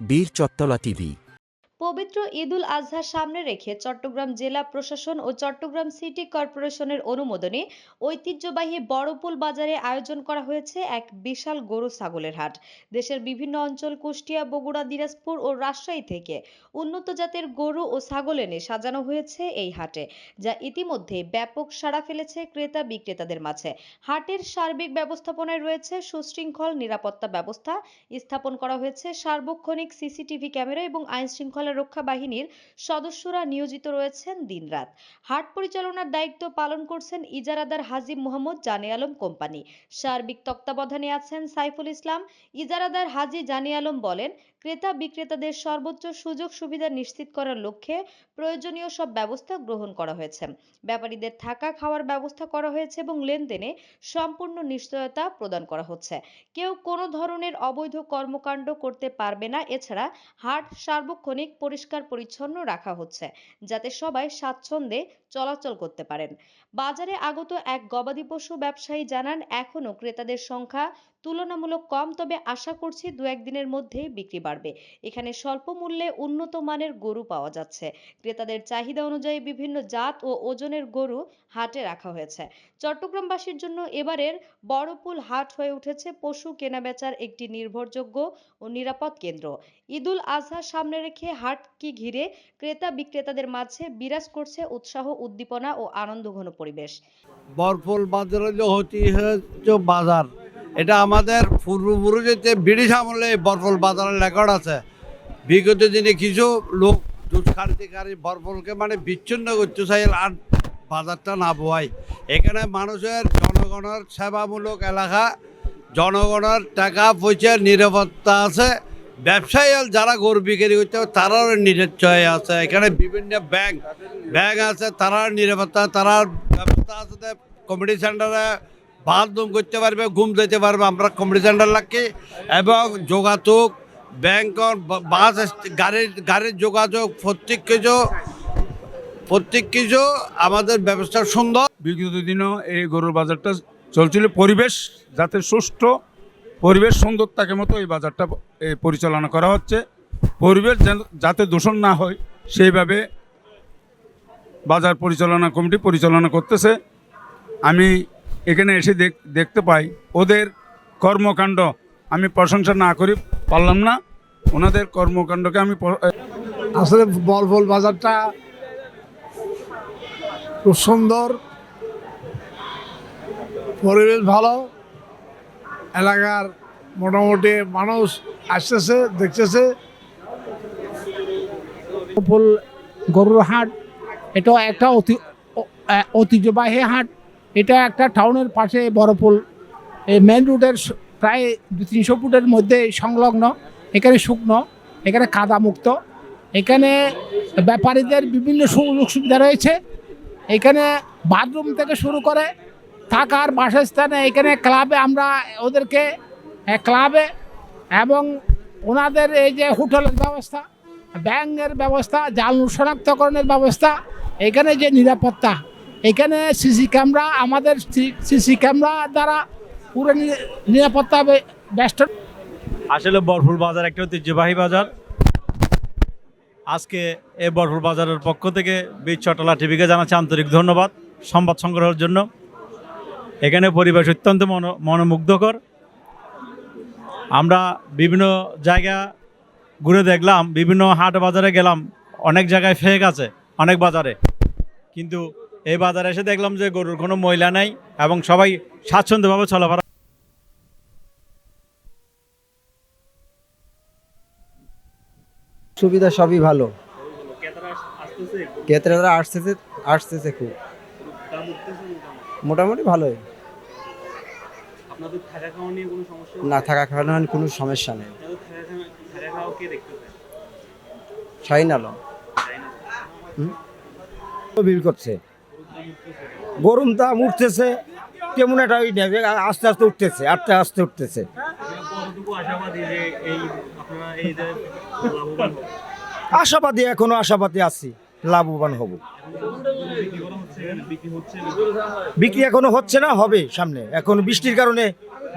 বীর চত্তলা টিভি পবিত্র ঈদুল আজহার সামনে রেখে চট্টগ্রাম জেলা প্রশাসন ও চট্টগ্রাম সিটি কর্পোরেশনের অনুমোদনে ঐতিহ্যবাহী বড়পুল বাজারে আয়োজন করা হয়েছে এক বিশাল গরু ছাগলের হাট। দেশের বিভিন্ন অঞ্চল কুষ্টিয়া, বগুড়া, দিনাজপুর ও রাজশাহী থেকে উন্নত জাতের গরু ও ছাগল এনে সাজানো হয়েছে এই হাটে, যা ইতিমধ্যে ব্যাপক সাড়া ফেলেছে ক্রেতা বিক্রেতাদের মাঝে। হাটের সার্বিক ব্যবস্থাপনায় রয়েছে সুশৃঙ্খল নিরাপত্তা ব্যবস্থা, স্থাপন করা হয়েছে সার্বক্ষণিক সিসিটিভি ক্যামেরা এবং আইন শৃঙ্খলা রক্ষা বাহিনীর সদস্যরা নিয়োজিত রয়েছেন দিনরাত। হাট পরিচালনার দায়িত্ব পালন করছেন ইজারাদার হাজিম মোহাম্মদ জানে আলম কোম্পানি। সার্বিক তত্ত্বাবধানে আছেন সাইফুল ইসলাম। ইজারাদার হাজি জানে আলম বলেন ক্রেতা বিক্রেতাদের সর্বোচ্চ সুযোগ সুবিধা নিশ্চিত করার লক্ষ্যে প্রয়োজনীয় সব ব্যবস্থা গ্রহণ করা হয়েছে। ব্যাপারীদের থাকা খাওয়ার ব্যবস্থা করা হয়েছে এবং লেনদেনে সম্পূর্ণ নিশ্চয়তা প্রদান করা হচ্ছে। কেউ কোনো ধরনের অবৈধ কর্মকাণ্ড করতে পারবে না, এছাড়া হাট সার্বক্ষণিক পরিষ্কার পরিচ্ছন্ন রাখা হচ্ছে, যাতে সবাই স্বাচ্ছন্দ্যে চলাচল করতে পারেন। বাজারে আগত এক গবাদি পশু ব্যবসায়ী জানান, এখনও ক্রেতাদের সংখ্যা তুলনামূলক কম, তবে আশা করছি দু একদিনের মধ্যেই বিক্রি বাড়বে। এখানে স্বল্প মূল্যে উন্নত মানের গরু পাওয়া যাচ্ছে। ক্রেতাদের চাহিদা অনুযায়ী বিভিন্ন জাত ও ওজনের গরু হাটে রাখা হয়েছে। চট্টগ্রামবাসীর জন্য এবারের বড়পুল হাট হয়ে উঠেছে পশু কেনাবেচার একটি নির্ভরযোগ্য ও নিরাপদ কেন্দ্র। ঈদুল আজহা সামনে রেখে হাট কি ঘিরে ক্রেতা বিক্রেতাদের মাঝে বিরাজ করছে উৎসাহ, উদ্দীপনা ও আনন্দঘন পরিবেশ। বরফুল বাজার ঐতিহ্য বাজার। এটা আমাদের পূর্বপুরুষের ব্রিটিশ আমলে বরফল বাজারের রেকর্ড আছে। বিগত দিনে কিছু লোক দুষ্কার্তিকারী বরফলকে মানে বিচ্ছিন্ন করতে চাই আর বাজারটা না বোয়াই এখানে মানুষের জনগণের সেবামূলক এলাকা, জনগণের টাকা পয়সার নিরাপত্তা আছে। ব্যবসায়ী যারা গরু বিক্রি করতে তারাও নিশ্চয় আছে। এখানে বিভিন্ন ব্যাংক ব্যাংক আছে, তারার নিরাপত্তা, তারার ব্যবস্থা আছে। কমিটি সেন্টারে বাথরুম করতে পারবে, ঘুম দিতে পারবে, আমরা কমিটি সেন্টার লাগি এবং যোগাযোগ ব্যাংক বাস গাড়ির গাড়ির যোগাযোগ প্রত্যেক কিছু প্রত্যেক কিছু আমাদের ব্যবস্থা সুন্দর। বিগত দিনও এই গরুর বাজারটা চলছিল। পরিবেশ যাতে সুষ্ঠু, পরিবেশ সুন্দর থাকে মতো এই বাজারটা পরিচালনা করা হচ্ছে। পরিবেশ যাতে দূষণ না হয়, সেইভাবে বাজার পরিচালনা কমিটি পরিচালনা করতেছে। আমি এখানে এসে দেখ- দেখতে পাই। ওদের কর্মকাণ্ড আমি প্রশংসা না করি পারলাম না। ওনাদের কর্মকাণ্ডকে আমি আসলে বলবল বাজারটা খুব সুন্দর পরিবেশ ভালো এলাকার মোটামুটি মানুষ আসতেছে দেখতেছে। গরুর হাট এটা একটা অতি ঐতিহ্যবাহী হাট। এটা একটা টাউনের পাশে বড়পুল এই মেন রোডের প্রায় দু তিনশো ফুটের মধ্যে সংলগ্ন। এখানে শুকনো, এখানে কাদা মুক্ত এখানে ব্যাপারীদের বিভিন্ন সুযোগ সুবিধা রয়েছে। এখানে বাথরুম থেকে শুরু করে থাকার বাসস্থানে এখানে ক্লাবে আমরা ওদেরকে ক্লাবে এবং ওনাদের এই যে হোটেলের ব্যবস্থা ব্যাংকের ব্যবস্থা, জাল শনাক্তকরণের ব্যবস্থা, এখানে যে নিরাপত্তা এখানে সিসি ক্যামেরা, আমাদের সিসি ক্যামেরা দ্বারা পুরো নিরাপত্তা বে- বেষ্টন আসলে বরফুল বাজার একটা ঐতিহ্যবাহী বাজার। আজকে এ বরফুল বাজারের পক্ষ থেকে বীর চটলা টিভিকে জানাচ্ছি আন্তরিক ধন্যবাদ সংবাদ সংগ্রহের জন্য। এখানে পরিবেশ অত্যন্ত মন, মনোমুগ্ধকর। আমরা বিভিন্ন জায়গা ঘুরে দেখলাম, বিভিন্ন হাট বাজারে গেলাম, অনেক জায়গায় ফেক আছে, অনেক বাজারে। কিন্তু এই বাজারে এসে দেখলাম যে গরুর কোনো ময়লা নাই এবং সবাই স্বাচ্ছন্দ্যভাবে চলাফেরা সুবিধা সবই ভালো। ক্রেতারা আসতেছে? আসতেছে খুব। মোটামুটি ভালোই। আপনাদের থাকা খাওয়া নিয়ে কোনো সমস্যা না নেই। শাহিন আলম। ভিড় করছে। গরম দাম উঠতেছে কেমন একটা ওই নেবে আস্তে আস্তে উঠতেছে আস্তে আস্তে উঠতেছে। আশাবাদী এখনও আশাবাদী আছি লাভবান হব। বিক্রি এখনও হচ্ছে না হবে সামনে। এখন বৃষ্টির কারণে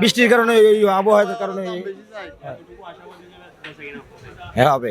বৃষ্টির কারণে এই আবহাওয়ার কারণে হ্যাঁ হবে।